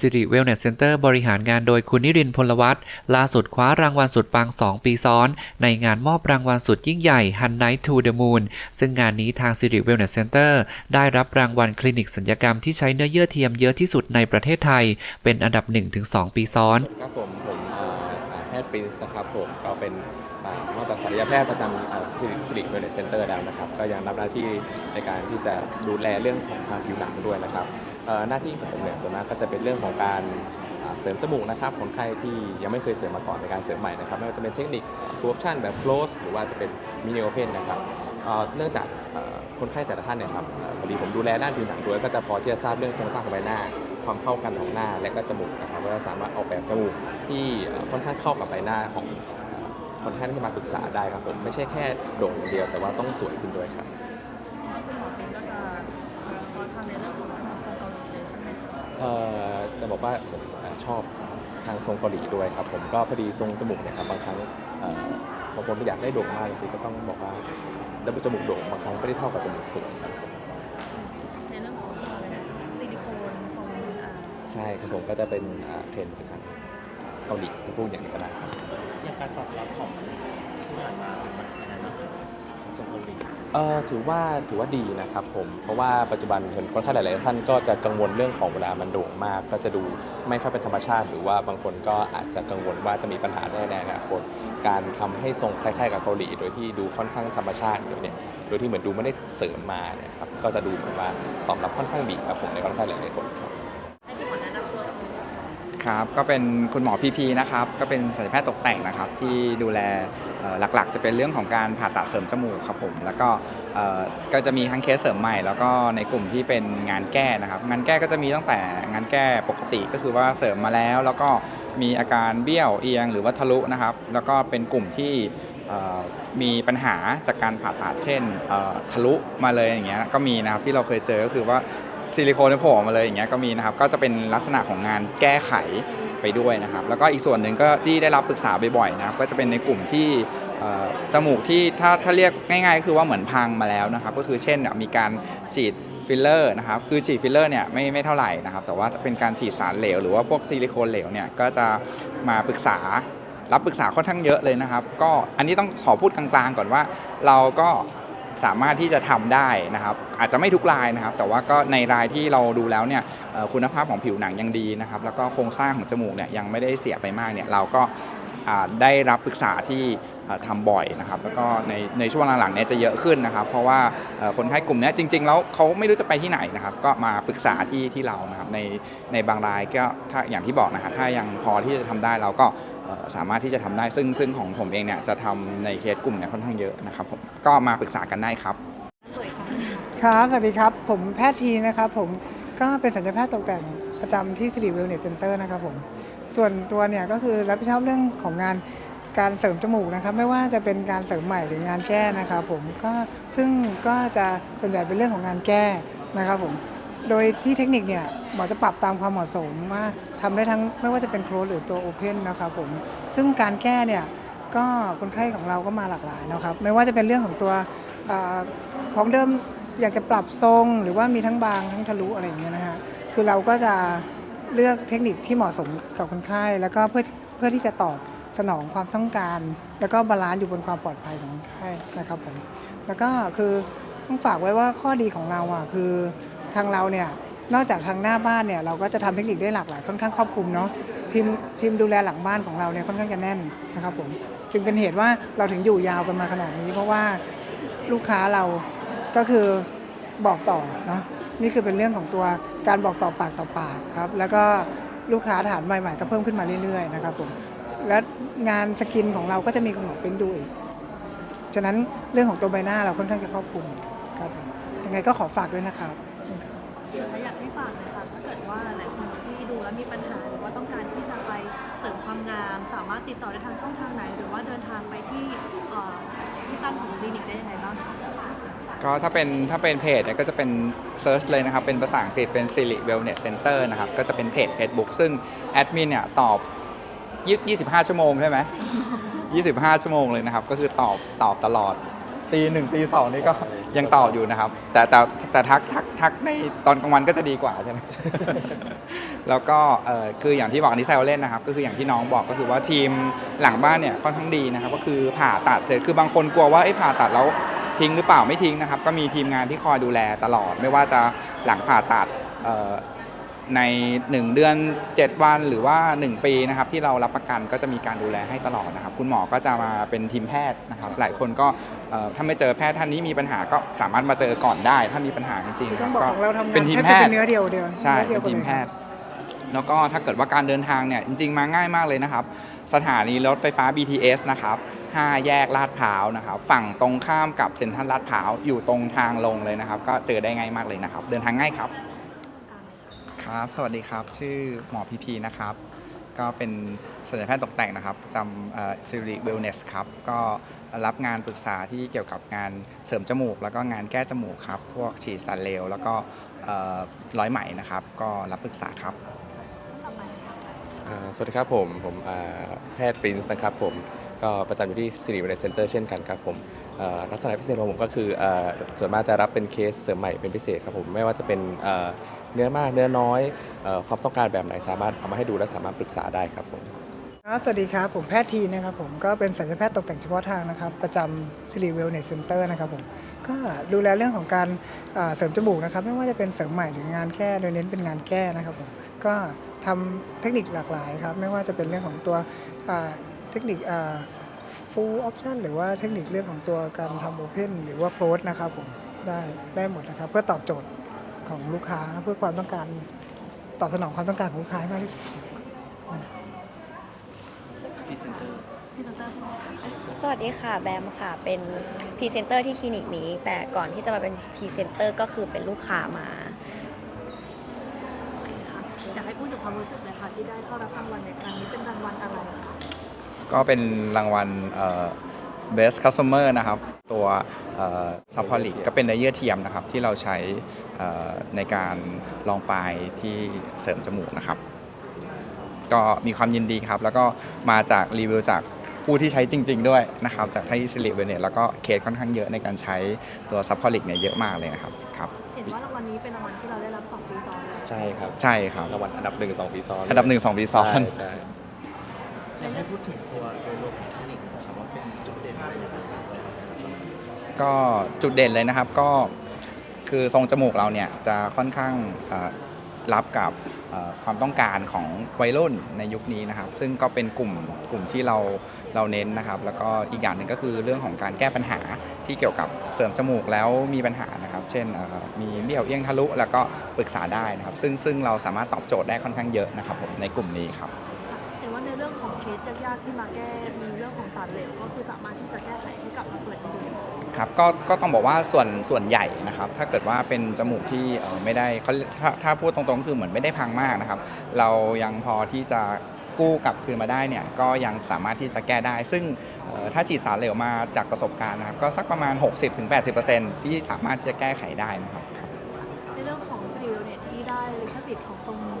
สิริเวลเนสเซ็นเตอร์บริหารงานโดยคุณนิรินพลวัตล่าสุดคว้ารางวัลสุดปัง 2 ปีซ้อน ในงานมอบรางวัลสุดยิ่งใหญ่ Hun Night to the Moon ซึ่งงานนี้ทางสิริเวลเนสเซ็นเตอร์ได้รับรางวัลคลินิกสัญญกรรมที่ใช้เนื้อเยื่อเทียมเยอะที่สุดในประเทศไทย เป็นอันดับ 1-2 ปีซ้อนครับผมผมเอ่อแพ ทย์ปรินซ์นะครับผมก็เป็นนอกจากศัลยแพทย์ประจำสิริเวลเนสเซ็นเตอร์แล้วนะครับ ก็ยังรับหน้าที่ในการที่จะดูแลเรื่องของทางผิวหนังด้วยนะครับหน้าที่ของผมเนี่ยส่วนมากก็จะเป็นเรื่องของการเสริมจมูกนะครับคนไข้ที่ยังไม่เคยเสริมมาก่อนในการเสริมใหม่นะครับไม่ว่าจะเป็นเทคนิคฟูออปชั่นแบบ close หรือว่าจะเป็นมินิโอเพนนะครับเนื่องจากคนไข้แต่ละท่านเนี่ยครับพอดีผมดูแลด้านผิวหนังด้วยก็จะพอที่จะทราบเรื่องโครงสร้างของใบหน้า ความเข้ากันของหน้าและก็จมูกนะครับว่าสามารถออกแบบจมูกที่เอ่อค่อนข้างเข้ากับใบหน้าของเอ่อคนไข้ที่มาปรึกษาได้ครับผมไม่ใช่แค่โด่งอย่างเดียวแต่ว่าต้องสวยขึ้นด้วยครับคุณหมอเป็นก็จะเอ่อขอทำในเรื่องของทางเกาหลีเลยใช่ไหมคะเอ่อจะบอกว่าผมเอ่อชอบทางทรงเกาหลีด้วยครับผมก็พอดีทรงจมูกเนี่ยครับบางครั้งเอ่อบางคนไม่อยากได้โด่งมากบางทีก็ต้องบอกว่าดับเบิลจมูกโด่งบางครั้งไม่ได้เท่ากับจมูกสูงครับ ในเรื่องของอะไรนะซิลิโคนของอ่า ใช่ครับผมก็จะเป็นอ่าเทรนด์ไปทางเกาหลีจะพูดอย่างนี้ก็ได้ครับ อย่างการตอบรับของที่ผ่านมาเป็นยังไงบ้างครับของทรงเกาหลีเอ่อถือว่าถือว่าดีนะครับผม เพราะว่าปัจจุบันเห็นคนไข้หลาย ๆ ท่านก็จะกังวลเรื่องของเวลามันโด่งมาก ก็จะดูไม่ค่อยเป็นธรรมชาติ หรือว่าบางคนก็อาจจะกังวลว่าจะมีปัญหาได้ในอนาคตการทำให้ทรงคล้าย ๆ กับเกาหลี โดยที่ดูค่อนข้างธรรมชาติอยู่เนี่ยโดยที่เหมือนดูไม่ได้เสริมมาเนี่ยครับก็จะดูเหมือนว่าตอบรับค่อนข้างดีครับผมในคนไข้หลาย ๆ คนครับ ครับก็เป็นคุณหมอพีพีนะครับก็เป็นศัลยแพทย์ตกแต่งนะครับ ที่ดูแลหลักๆ จะเป็นเรื่องของการผ่าตัดเสริมจมูกครับผมแล้วก็ก็จะมีทั้งเคสเสริมใหม่ แล้วก็ในกลุ่มที่เป็นงานแก้นะครับ งานแก้ก็จะมีตั้งแต่งานแก้ปกติก็คือว่าเสริมมาแล้ว แล้วก็มีอาการเบี้ยวเอียงหรือว่าทะลุนะครับ แล้วก็เป็นกลุ่มที่มีปัญหาจากการผ่าตัดเช่นทะลุมาเลยอย่างเงี้ยก็มีนะครับที่เราเคยเจอก็คือว่า ซิลิโคนเนี่โผล่ออกมาเลยอย่างเงี้ยก็มีนะครับก็จะเป็นลักษณะของงานแก้ไขไปด้วยนะครับ แล้วก็อีกส่วนหนึ่งก็ที่ได้รับปรึกษาบ่อยๆนะครับก็จะเป็นในกลุ่มที่จมูกที่ถ้าถ้าเรียกง่ายๆ คือว่าเหมือนพังมาแล้วนะครับ ก็คือเช่นมีการฉีดฟิลเลอร์นะครับคือฉีดฟิลเลอร์เนี่ยไม่ไม่เท่าไหร่นะครับ แต่ว่าเป็นการฉีดสารเหลวหรือว่าพวกซิลิโคนเหลวเนี่ยก็จะมาปรึกษารับปรึกษาค่อนข้างเยอะเลยนะครับ ก็อันนี้ต้องขอพูดกลางๆก่อนว่า เราก็ สามารถที่จะทำได้นะครับ อาจจะไม่ทุกรายนะครับ แต่ว่าก็ในรายที่เราดูแล้วเนี่ยคุณภาพของผิวหนังยังดีนะครับ แล้วก็โครงสร้างของจมูกเนี่ยยังไม่ได้เสียไปมากเนี่ยเราก็ได้รับปรึกษาที่เอ่อทำบ่อยนะครับ แล้วก็ในในช่วงหลังๆเนี่ยจะเยอะขึ้นนะครับ เพราะว่าคนไข้กลุ่มนี้จริง ๆ แล้วเขาไม่รู้จะไปที่ไหนนะครับ ก็มาปรึกษาที่ที่เรานะครับในในบางรายก็ถ้าอย่างที่บอกนะครับถ้ายังพอที่จะทำได้เราก็ สามารถที่จะทำได้ซึ่งซึ่งของผมเองเนี่ยจะทำในเคสกลุ่มเนี่ยค่อนข้างเยอะนะครับผมก็มาปรึกษากันได้ครับครับสวัสดีครับ ผมแพทย์ทีนะครับผมก็เป็นสัญญาแพทย์ตกแต่งประจำที่สิริเวลเนสเซ็นเตอร์นะครับผมส่วนตัวเนี่ยก็คือรับผิดชอบเรื่องของงานการเสริมจมูกนะครับ ไม่ว่าจะเป็นการเสริมใหม่หรืองานแก้นะครับผมก็ซึ่งก็จะส่วนใหญ่เป็นเรื่องของงานแก้นะครับผม โดยที่เทคนิคเนี่ยหมอจะปรับตามความเหมาะสมว่าทำได้ทั้งไม่ว่าจะเป็นโคลสหรือตัวโอเพนนะครับผมซึ่งการแก้เนี่ยก็คนไข้ของเราก็มาหลากหลายนะครับไม่ว่าจะเป็นเรื่องของตัวเออของเดิมอยากจะปรับทรง หรือว่ามีทั้งบางทั้งทะลุอะไรอย่างเงี้ยนะฮะคือเราก็จะเลือกเทคนิคที่เหมาะสมกับคนไข้ แล้วก็เพื่อเพื่อที่จะตอบสนองความต้องการ แล้วก็บาลานซ์อยู่บนความปลอดภัยของคนไข้นะครับผมแล้วก็คือต้องฝากไว้ว่าข้อดีของเราอะคือ ทางเราเนี่ยนอกจากทางหน้าบ้านเนี่ยเราก็จะทำเทคนิคได้หลากหลายค่อนข้างครอบคลุมเนาะทีมทีมดูแลหลังบ้านของเราเนี่ยค่อนข้างจะแน่นนะครับผมจึงเป็นเหตุว่าเราถึงอยู่ยาวกันมาขนาดนี้ เพราะว่าลูกค้าเราก็คือบอกต่อเนาะนี่คือเป็นเรื่องของตัวการบอกต่อปากต่อปากครับแล้วก็ลูกค้าฐานใหม่ๆก็เพิ่มขึ้นมาเรื่อยๆนะครับผมและงานสกินของเราก็จะมีคุณหมอเป็นดูอีกฉะนั้นเรื่องของตัวใบหน้าเราค่อนข้างจะครอบคลุมครับผมยังไงก็ขอฝากด้วยนะครับ และอยากให้ฝากเลยค่ะถ้าเกิดว่าหลายคนที่ดูแล้วมีปัญหาหรือว่าต้องการที่จะไปเสริมความงาม สามารถติดต่อได้ทางช่องทางไหน หรือว่าเดินทางไปที่เอ่อที่ตั้งของคลินิกได้ยังไงบ้างคะก็ถ้าเป็นถ้าเป็นเพจเนี่ยก็จะเป็นเซิร์ชเลยนะครับ เป็นภาษาอังกฤษเป็น Siri Wellness Center นะครับ ก็จะเป็นเพจ Facebook ซึ่งแอดมินเนี่ยตอบ 25 ชั่วโมงใช่ไหม 25 ชั่วโมงเลยนะครับ ก็คือตอบตอบตลอด ตีหนึ่งตีสองนี่ก็ยังตอบอยู่นะครับ แต่แต่แต่ทักทักทักในตอนกลางวันก็จะดีกว่าใช่ไหม แล้วก็เออคืออย่างที่บอกอันนี้แซวเล่นนะครับ ก็คืออย่างที่น้องบอกก็คือว่าทีมหลังบ้านเนี่ยค่อนข้างดีนะครับ ก็คือผ่าตัดเสร็จคือบางคนกลัวว่าไอ้ผ่าตัดแล้วทิ้งหรือเปล่าไม่ทิ้งนะครับ ก็มีทีมงานที่คอยดูแลตลอด ไม่ว่าจะหลังผ่าตัด ใน 1 เดือน 7 วันหรือว่า 1 ปีนะครับที่เรารับประกันก็จะมีการดูแลให้ตลอดนะครับ คุณหมอก็จะมาเป็นทีมแพทย์นะครับหลายคนก็เอ่อถ้าไม่เจอแพทย์ท่านนี้มีปัญหาก็สามารถมาเจอก่อนได้ ถ้ามีปัญหาจริงๆคต้รัอบงบอกก็ของเราทำงานเป็นทีมทบแพจะทเป็ย์นเนื้อเดียวเดียวใช่เนื้อเป็เดียวนกันทีมเลยแพทย์แล้วก็ถ้าเกิดว่าการเดินทางเนี่ยจริงๆมาง่ายมากเลยนะครับ สถานีรถไฟฟ้า BTS นะครับ 5 แยกลาดพร้าวนะครับ ฝั่งตรงข้ามกับเซ็นทรัลลาดพร้าวอยู่ตรงทางลงเลยนะครับ ก็เจอได้ง่ายมากเลยนะครับ เดินทางง่ายครับ ครับ สวัสดีครับ ชื่อหมอพีพีนะครับ ก็เป็นศัลยแพทย์ตกแต่งนะครับประจำซิริเวลเนสครับ ก็รับงานปรึกษาที่เกี่ยวกับงานเสริมจมูก แล้วก็งานแก้จมูกครับ พวกฉีดสันเลว แล้วก็เอ่อร้อยไหมนะครับ ก็รับปรึกษาครับ อ่าสวัสดีครับผม ผมอ่าแพทย์ปรินซ์นะครับผม ก็ประจำอยู่ที่สิริเวชเซ็นเตอร์เช่นกันครับผมลักษณะพิเศษของผมก็คืออส่วนมากจะรับเป็นเคสเสริมใหม่เป็นพิเศษครับผมไม่ว่าจะเป็นเนื้อมากเนื้อน้อยอความต้องการแบบไหนสามารถเอามาให้ดูและสามารถปรึกษาได้ครับผมสวัสดีครับ ผมแพทย์ทีนะครับผมก็เป็นศัลยแพทย์ตกแต่งเฉพาะทางนะครับ ประจำสิริเวลเนสเซ็นเตอร์นะครับผมก็ดูแลเรื่องของการเสริมจมูกนะครับ ไม่ว่าจะเป็นเสริมใหม่หรืองานแก้โดยเน้นเป็นงานแก้นะครับผมก็ทำเทคนิคหลากหลายครับ ไม่ว่าจะเป็นเรื่องของตัว เทคนิคฟูลออปชันหรือว่าเทคนิคเรื่องของตัวการทำโอเพนหรือว่าโคลสนะครับผมได้ได้หมดนะครับ เพื่อตอบโจทย์ของลูกค้าเพื่อความต้องการตอบสนองความต้องการของลูกค้าให้มากที่สุดพี่เซนเตอร์ใช่ไหมคะสวัสดีค่ะแบมค่ะ เป็นพรีเซนเตอร์ที่คลินิกนี้ แต่ก่อนที่จะมาเป็นพรีเซนเตอร์ก็คือเป็นลูกค้ามาโอเคค่ะอยากให้พูดถึงความรู้สึกเลยค่ะที่ได้เข้ารับรางวัลในครั้งนี้เป็นรางวัลอะไรคะ ก็เป็นรางวัลเอ่อ Best Customer นะครับ ตัวซัพพอลิกก็เป็นเนื้อเยื่อเทียมนะครับ ที่เราใช้เอ่อในการลองปลายที่เสริมจมูกนะครับ ก็มีความยินดีครับ แล้วก็มาจากรีวิวจากผู้ที่ใช้จริง ๆ ด้วยนะครับ จากที่สิริเวเนตแล้วก็เคสค่อนข้างเยอะในการใช้ตัวซัพพอลิกเนี่ยเยอะมากเลยนะครับครับเห็นว่ารางวัลนี้เป็นรางวัลที่เราได้รับสองปีซ้อนแล้วใช่ครับใช่ครับรางวัลอันดับหนึ่งสองปีซ้อนอันดับหนึ่งสองปีซ้อนใช่ใช่ อยากให้พูดถึงตัวโดยรวมของคลินิกนะครับว่าเป็นจุดเด่นอะไรยังไงบ้างก็จุดเด่นเลยนะครับก็คือทรงจมูกเราเนี่ยจะค่อนข้างเอ่อรับกับเอ่อความต้องการของวัยรุ่นในยุคนี้นะครับ ซึ่งก็เป็นกลุ่มกลุ่มที่เราเราเน้นนะครับ แล้วก็อีกอย่างหนึ่งก็คือเรื่องของการแก้ปัญหาที่เกี่ยวกับเสริมจมูกแล้วมีปัญหานะครับ เช่นเอ่อมีเบี้ยวเอี้ยงทะลุแล้วก็ปรึกษาได้นะครับ ซึ่งซึ่งเราสามารถตอบโจทย์ได้ค่อนข้างเยอะนะครับผมในกลุ่มนี้ครับ สยากๆที่มาแก้มีเรื่องของสารเหลวก็คือสามารถที่จะแก้ไขให้กลับมาเปิดดูครับก็ก็ต้องบอกว่าส่วนส่วนใหญ่นะครับ ถ้าเกิดว่าเป็นจมูกที่เอ่อไม่ได้เขาถ้าถ้าพูดตรงๆก็คือเหมือนไม่ได้พังมากนะครับ เรายังพอที่จะกู้กลับคืนมาได้เนี่ยก็ยังสามารถที่จะแก้ได้ ซึ่งเอ่อถ้าฉีดสารเหลวมาจากประสบการณ์นะครับ ก็สักประมาณ 60-80%ที่สามารถที่จะแก้ไขได้นะครับครับในเรื่องของซิลิโอเนตที่ได้ลิขสิทธิ์ของตรงมู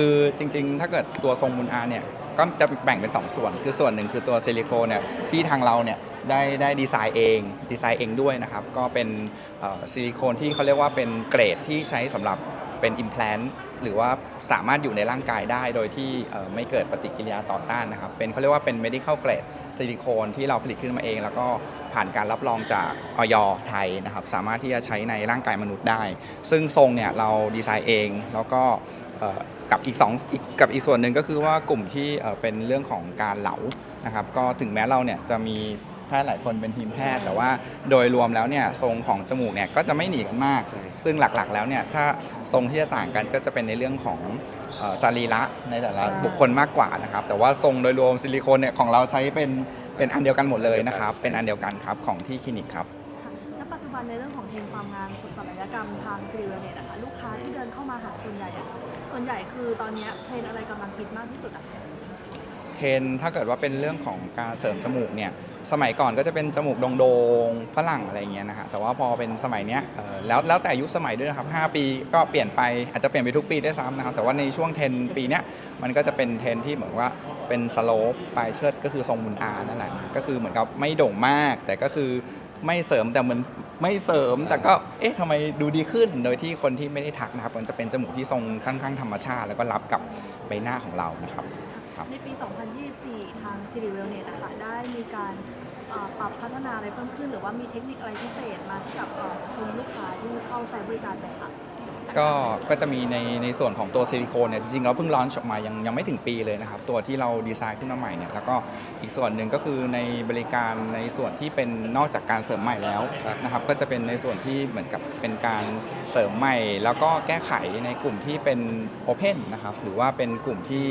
คือจริงๆ ถ้าเกิดตัวทรงมูลอาเนี่ยก็จะแบ่งเป็น 2 ส่วน คือส่วนหนึ่งคือตัวซิลิโคนเนี่ยที่ทางเราเนี่ยได้ได้ดีไซน์เองดีไซน์เองด้วยนะครับ ก็เป็นเซิลิโคนที่เขาเรียกว่าเป็นเกรดที่ใช้สำหรับเป็น implant หรือว่าสามารถอยู่ในร่างกายได้โดยที่ไม่เกิดปฏิกิริยาต่อต้านนะครับ เป็นเขาเรียกว่าเป็น medical grade ซิลิโคนที่เราผลิตขึ้นมาเอง แล้วก็ผ่านการรับรองจากออยไทยนะครับ สามารถที่จะใช้ในร่างกายมนุษย์ได้ ซึ่งทรงเนี่ยเราดีไซน์เองแล้วก็ กับอีกสองอีกกับอีกส่วนหนึ่งก็คือว่ากลุ่มที่เอ่อเป็นเรื่องของการเหลานะครับก็ถึงแม้เราเนี่ยจะมีแพทย์หลายคนเป็นทีมแพทย์ แต่ว่าโดยรวมแล้วเนี่ยทรงของจมูกเนี่ยก็จะไม่หนีกันมาก ซึ่งหลักๆ แล้วเนี่ยถ้าทรงที่จะต่างกันก็จะเป็นในเรื่องของเอ่อสรีระในแต่ละบุคคลมากกว่านะครับแต่ว่าทรงโดยรวมซิลิโคนเนี่ยของเราใช้เป็นเป็นอันเดียวกันหมดเลยนะครับเป็นอันเดียวกันครับของที่คลินิกครับค่ะณปัจจุบันในเรื่องของเทรนด์ความงามศัลยกรรมทางซิลิโอเนตนะคะลูกค้าที่เดินเข้ามาหาส่วนใหญ่อะ ส่วนใหญ่คือตอนเนี้ยเทรนด์อะไรกำลังฮิตมากที่สุดอะเทรนด์ถ้าเกิดว่าเป็นเรื่องของการเสริมจมูกเนี่ยสมัยก่อนก็จะเป็นจมูกโด่งๆฝรั่งอะไรอย่างเงี้ยนะฮะแต่ว่าพอเป็นสมัยเนี้ยเอ่อแล้วแล้วแต่ยุคสมัยด้วยนะครับ5ปีก็เปลี่ยนไปอาจจะเปลี่ยนไปทุกปีได้วยซ้ำนะครับแต่ว่าในช่วงเทรนด์ปีเนี้ยมันก็จะเป็นเทรนด์ที่เหมือนว่าเป็นสโลปปลายเชิดก็คือทรงมุนอานั่นแหละก็คือเหมือนกับไม่โด่งมาก แต่ก็คือ ไม่เสริมแต่มันไม่เสริมแต่ก็เอ๊ะทำไมดูดีขึ้น โดยที่คนที่ไม่ได้ทักนะครับ มันจะเป็นจมูกที่ทรงค่อนข้างธรรมชาติ แล้วก็รับกับใบหน้าของเรานะครับครับ ในปี 2024 ทางซิริเวลเนตนะคะได้มีการเอ่อปรับพัฒนาอะไรเพิ่มขึ้น หรือว่ามีเทคนิคอะไรพิเศษมาให้กับเอ่อคุณลูกค้าที่เข้าใช้บริการไหมคะ ก็ก็จะมีในในส่วนของตัวซิลิโคนเนี่ยจริงๆเราเพิ่งลอนช์ออกมายังยังไม่ถึงปีเลยนะครับ ตัวที่เราดีไซน์ขึ้นมาใหม่เนี่ยแล้วก็อีกส่วนหนึ่งก็คือในบริการในส่วนที่เป็นนอกจากการเสริมใหม่แล้วนะครับก็จะเป็นในส่วนที่เหมือนกับเป็นการเสริมใหม่ แล้วก็แก้ไขในกลุ่มที่เป็นโอเพนนะครับหรือว่าเป็นกลุ่มที่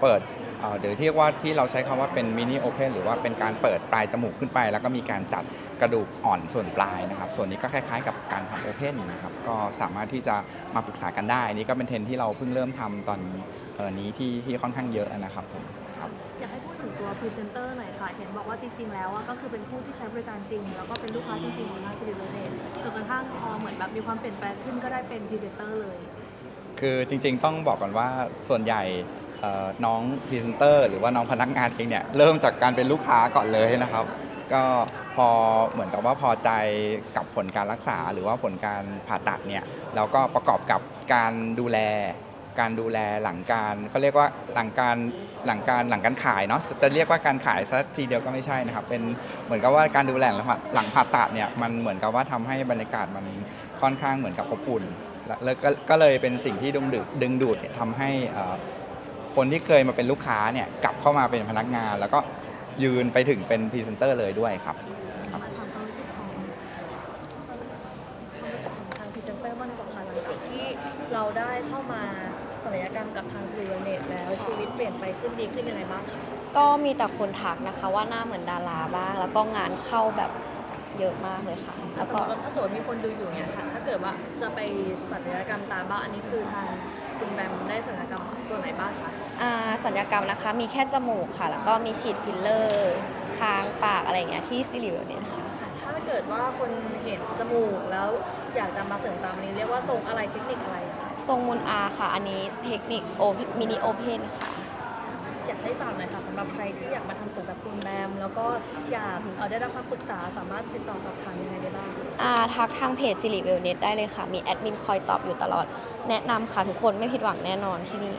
เปิด เอ่อเดี๋ยวเรียกว่าที่เราใช้คำว่าเป็นมินิโอเพนหรือว่าเป็นการเปิดปลายจมูกขึ้นไป แล้วก็มีการจัดกระดูกอ่อนส่วนปลายนะครับ ส่วนนี้ก็คล้ายๆ กับการทำโอเพนนะครับ ก็สามารถที่จะมาปรึกษากันได้อันนี้ก็เป็นเทรนด์ที่เราเพิ่งเริ่มทำตอนเอ่อนี้ที่ที่ค่อนข้างเยอะนะครับผมครับอยากให้พูดถึงตัวพรีเซนเตอร์หน่อยค่ะ เห็นบอกว่าจริงๆ แล้วอะก็คือเป็นผู้ที่ใช้บริการจริง แล้วก็เป็นลูกค้าจริงๆของทางซิริเวลเนตจนกระทั่งพอเหมือนแบบมีความเปลี่ยนแปลงขึ้นก็ได้เป็นพรีเซนเตอร์เลย คือจริงๆ ต้องบอกก่อนว่าส่วนใหญ่เอ่อ น้องพรีเซนเตอร์หรือว่าน้องพนักงานเองเนี่ยเริ่มจากการเป็นลูกค้าก่อนเลยนะครับ ก็พอเหมือนกับว่าพอใจกับผลการรักษา หรือว่าผลการผ่าตัดเนี่ยเราก็ประกอบกับการดูแล การดูแลหลังการเขาเรียกว่าหลังการหลังการหลังการขายเนาะจะจะเรียกว่าการขายซะทีเดียวก็ไม่ใช่นะครับ เป็นเหมือนกับว่าการดูแลหลังผ่าตัดเนี่ยมันเหมือนกับว่าทำให้บรรยากาศมันค่อนข้างเหมือนกับอบอุ่นและแล้วก็เลยเป็นสิ่งที่ดึงดูดดึงดูดทำให้อ่อ คนที่เคยมาเป็นลูกค้าเนี่ยกลับเข้ามาเป็นพนักงาน แล้วก็ยืนไปถึงเป็นพรีเซนเตอร์เลยด้วยครับมาทำความรู้สึกของความรู้สึกของทางพรีเซนเตอร์บ้างดีกว่าค่ะหลังจากที่เราได้เข้ามาศัลยกรรมกับทางซิริเวลเนตแล้วชีวิตเปลี่ยนไปขึ้นดีขึ้นยังไงบ้างคะก็มีแต่คนทักนะคะว่าหน้าเหมือนดาราบ้าง แล้วก็งานเข้าแบบเยอะมากเลยค่ะ แล้แล้ววก็ก็ถ้าเกิดมีคนดูอยู่เนี่ยค่ะ ถ้าเกิดว่าจะไปศัลยกรรมตาบ้างอันนี้คือทางคุณแบมได้ศัลยกรรม ตัวไหนบ้างคะอ่าสัญญกรรมนะคะ มีแค่จมูกค่ะ แล้วก็มีฉีดฟิลเลอร์คางปากอะไรอย่างเงี้ยที่ซิลิเวลเนี่ยค่ะ ถ้าเกิดว่าคนเห็นจมูกแล้วอยากจะมาเสริมตามนี้เรียกว่าทรงอะไรเทคนิคอะไรคะทรงมุนอาค่ะ อันนี้เทคนิคโอมินิโอเพนค่ะ อยากให้ฝากหน่อยค่ะสำหรับใครที่อยากมาทำผมแบบคุณแบมแล้วก็อยากเอ่อได้รับคำปรึกษาสามารถติดต่อสอบถามยังไงได้บ้าง อ่าทักทางเพจซิลิเวลเน็ตได้เลยค่ะ มีแอดมินคอยตอบอยู่ตลอด แนะนำค่ะทุกคนไม่ผิดหวังแน่นอนที่นี่